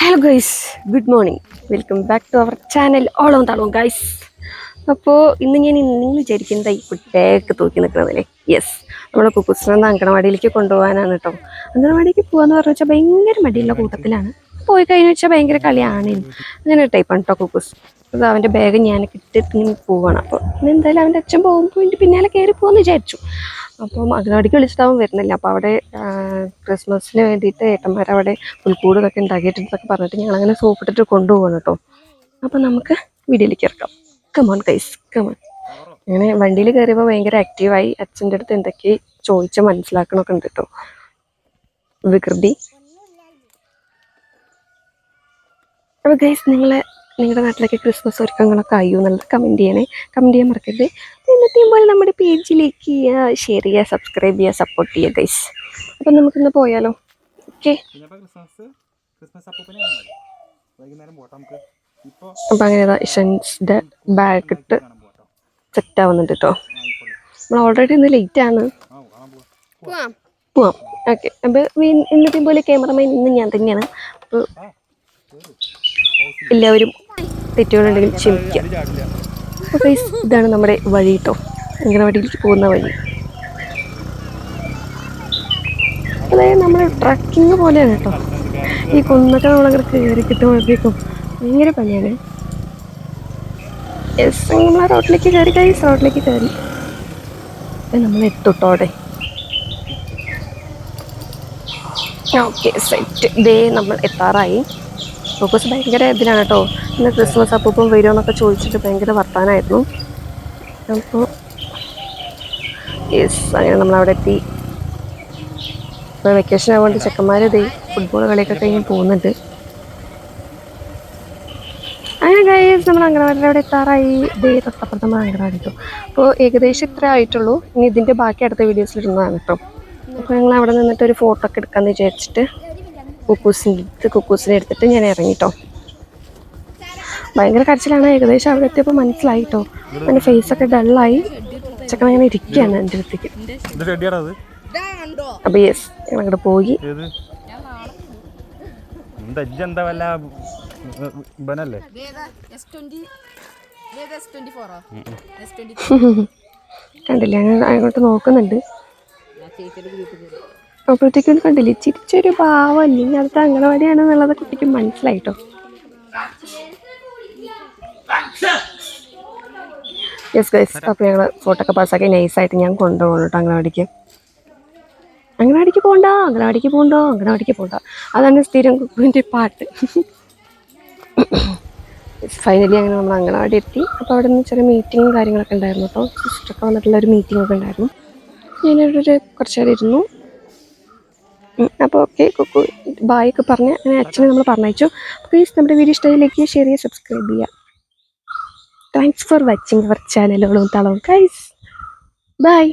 Hello guys good morning welcome back to our channel ഓളം താളവും guys അപ്പോൾ ഇന്ന് ഞാൻ നിങ്ങൾ വിചാരിക്കുന്നത് ഈ കുട്ടിയൊക്കെ തൂക്കി നിൽക്കുന്നതല്ലേ? യെസ് നമ്മളെ കുക്കുസിനെ അങ്കണവാടിയിലേക്ക് കൊണ്ടുപോകാനാണ് കേട്ടോ. അങ്കണവാടിക്ക് പോകാന്ന് പറഞ്ഞു വെച്ചാൽ ഭയങ്കര മടിയുള്ള കൂട്ടത്തിലാണ്. പോയി കഴിഞ്ഞു വെച്ചാൽ ഭയങ്കര കളിയാണ് അങ്ങനെ ഒരു ടൈപ്പാണ് കേട്ടോ കുക്കുസ്. അത് അവന്റെ ബാഗ് ഞാൻ കിട്ടി പോവാണ്. അപ്പോൾ എന്തായാലും അവന്റെ അച്ഛൻ പോകുമ്പോൾ പിന്നാലെ കയറി പോകുമെന്ന് വിചാരിച്ചു. അപ്പം അംഗനവാടിക്ക് വിളിച്ചിട്ടാവും വരുന്നില്ല. അപ്പോൾ അവിടെ ക്രിസ്മസിന് വേണ്ടിയിട്ട് ഏട്ടന്മാർ അവിടെ ഇതൊക്കെ ഉണ്ടാക്കിയിട്ടൊക്കെ പറഞ്ഞിട്ട് ഞങ്ങളങ്ങനെ സോപ്പിട്ടിട്ട് കൊണ്ടുപോകണം കേട്ടോ. അപ്പം നമുക്ക് വീഡിയോയിലേക്ക് ഇറക്കാം. കമോൺ കൈസ് കമോൺ അങ്ങനെ വണ്ടിയിൽ കയറിയപ്പോൾ ഭയങ്കര ആക്റ്റീവായി അച്ഛന്റെ അടുത്ത് എന്തൊക്കെ ചോദിച്ച് മനസ്സിലാക്കണമൊക്കെ ഉണ്ട് കേട്ടോ. വികൃതി. അപ്പോൾ ഗൈസ് നിങ്ങളെ നിങ്ങളുടെ നാട്ടിലൊക്കെ ക്രിസ്മസ് ഒരുക്കങ്ങളൊക്കെ ആയോ എന്നുള്ളത് കമന്റ് ചെയ്യണേ. കമന്റ് ചെയ്യാൻ മറക്കരുത്. എന്നത്തെയും പോലെ നമ്മുടെ പേജിലേക്ക് ഷെയർ ചെയ്യുക സബ്സ്ക്രൈബ് ചെയ്യുക സപ്പോർട്ട് ചെയ്യുക ഗൈസ് അപ്പം നമുക്കിന്ന് പോയാലോ? ഓക്കെ അപ്പം അങ്ങനെ ഇഷൻസിന്റെ ബാഗ് ഇട്ട് സെറ്റ് ആവുന്നുണ്ട് കേട്ടോ. നമ്മൾ ഓൾറെഡി ഇന്ന് ലേറ്റ് ആണ്. ആ കാണാൻ പോവാം. പോവാം. ഓക്കെ അപ്പോൾ ഇന്നത്തെയും പോലെ ക്യാമറമാൻ ഇന്ന് ഞാൻ തന്നെയാണ്. അപ്പോൾ എല്ലാവരും തെറ്റുകളുണ്ടെങ്കിൽ ക്ഷമിക്കുക അപ്പോൾ ഇതാണ് നമ്മുടെ വഴി കേട്ടോ അംഗനവാടിയിലേക്ക് പോകുന്ന വഴി. അതായത് നമ്മൾ ട്രക്കിങ് പോലെയാണ് കേട്ടോ ഈ കുന്നൊക്കെ നമ്മളങ്ങനെ കയറി കിട്ടുമ്പോഴത്തേക്കും ഭയങ്കര പണിയാണ്. യെസ് നമ്മൾ ആ റോട്ടിലേക്ക് കയറി ഗൈസ് റോട്ടിലേക്ക് കയറി നമ്മൾ എത്തുട്ടോ ഓക്കെ സെറ്റ് ഇതേ നമ്മൾ എത്താറായി. ഫോക്കസ് ഭയങ്കര ഇതിലാണ് കേട്ടോ. ഇന്ന് ക്രിസ്മസ് അപ്പൂപ്പം വരുമോ എന്നൊക്കെ ചോദിച്ചിട്ട് ഭയങ്കര വർത്താനായിരുന്നു. അപ്പോൾ യെസ് അങ്ങനെ നമ്മളവിടെ എത്തി. ഇപ്പോൾ വെക്കേഷൻ ആയതുകൊണ്ട് ചെക്കന്മാർ ഇതേ ഫുട്ബോൾ കളിയൊക്കെ കഴിഞ്ഞ് പോകുന്നുണ്ട്. അങ്ങനെ ഗൈസ് നമ്മൾ അംഗനവാടിയിൽ അവിടെ എത്താറായി. ഇതേ തൊട്ടപ്പുറത്ത് അങ്കണവാടി കേട്ടോ അപ്പോൾ ഏകദേശം ഇത്ര ആയിട്ടുള്ളൂ. ഇനി ഇതിന്റെ ബാക്കി അടുത്ത വീഡിയോസിൽ ഇടുന്നതാണ് കേട്ടോ. അപ്പോൾ ഞങ്ങൾ അവിടെ നിന്നിട്ട് ഒരു ഫോട്ടോ ഒക്കെ എടുക്കാമെന്ന് വിചാരിച്ചിട്ട് കുക്കൂസിന്റെ കുക്കൂസിനെ എടുത്തിട്ട് ഞാൻ ഇറങ്ങിട്ടോ. ഭയങ്കര കരച്ചിലാണ്. ഏകദേശം അവിടെ എത്തിയപ്പോൾ മനസ്സിലായി കേട്ടോ ഫേസ് ഒക്കെ ഡള്ളായി ചക്കൻ അങ്ങനെ ഇരിക്കുകയാണ് എന്റെ അടുത്തേക്ക്. അപ്പൊ റെഡിയാടാ അത്? അപ്പോൾ യെസ് ഞങ്ങൾ അങ്ങോട്ട് പോയി. കണ്ടില്ല എന്താ ഇജ്ജ് എന്താ വല്ല ഇവനല്ലേ? കണ്ടില്ലേ? ഞാൻ അങ്ങോട്ട് നോക്കുന്നുണ്ട്. അപ്പോഴത്തേക്കും കണ്ടില്ലേ? ചിരിച്ചൊരു ഭാവമല്ലേ ഇനി അടുത്ത അംഗനവാടിയാണെന്നുള്ളത് കുട്ടിക്ക് മനസ്സിലായിട്ടോ? യെസ് ഗൈസ് അപ്പോൾ ഞങ്ങൾ ഫോട്ടോ ഒക്കെ പാസ്സാക്കി നൈസായിട്ട് ഞാൻ കൊണ്ടുപോകണം കേട്ടോ അംഗനവാടിക്ക്. അംഗനവാടിക്ക് പോകണ്ട അംഗനവാടിക്ക് പോകണ്ടോ അംഗനവാടിക്ക് പോകണ്ട അതാണ് സ്ഥിരം കുക്കുവിന്റെ പാട്ട്. ഫൈനലി അങ്ങനെ നമ്മൾ അംഗനവാടി എത്തി. അപ്പോൾ അവിടെ നിന്ന് ചെറിയ മീറ്റിങ്ങും കാര്യങ്ങളൊക്കെ ഉണ്ടായിരുന്നു കേട്ടോ. സിസ്റ്ററൊക്കെ വന്നിട്ടുള്ള ഒരു മീറ്റിംഗ് ഒക്കെ ഉണ്ടായിരുന്നു. ഞാനവിടെ ഒരു കുറച്ച് നേരം ഇരുന്നു. അപ്പോൾ ഓക്കെ കുക്കു ബായ് ഒക്കെ പറഞ്ഞ് അങ്ങനെ അച്ഛനെ നമ്മൾ പറഞ്ഞയച്ചു. പ്ലീസ് നമ്മുടെ വീഡിയോ ഇഷ്ടമായിലേക്ക് ഷെയർ ചെയ്യുക സബ്സ്ക്രൈബ് ചെയ്യുക. താങ്ക്സ് ഫോർ വാച്ചിങ് അവർ ചാനലോളും തളവും. Guys bye